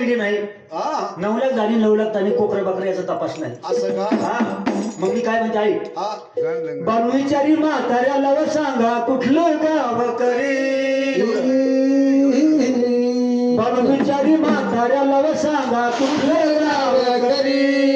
पिढी नाही. हा. नऊ लाख झाली नऊ लाख झाली कोकऱ्या बकऱ्या याचा तपास नाही. असं का? हा. मग मी काय म्हणते आई? हा. बानू म्हाताऱ्याला व सांगा कुठलं गाव करी बनविचारी म्हाताऱ्याला व सांगा कुठलं गाव करी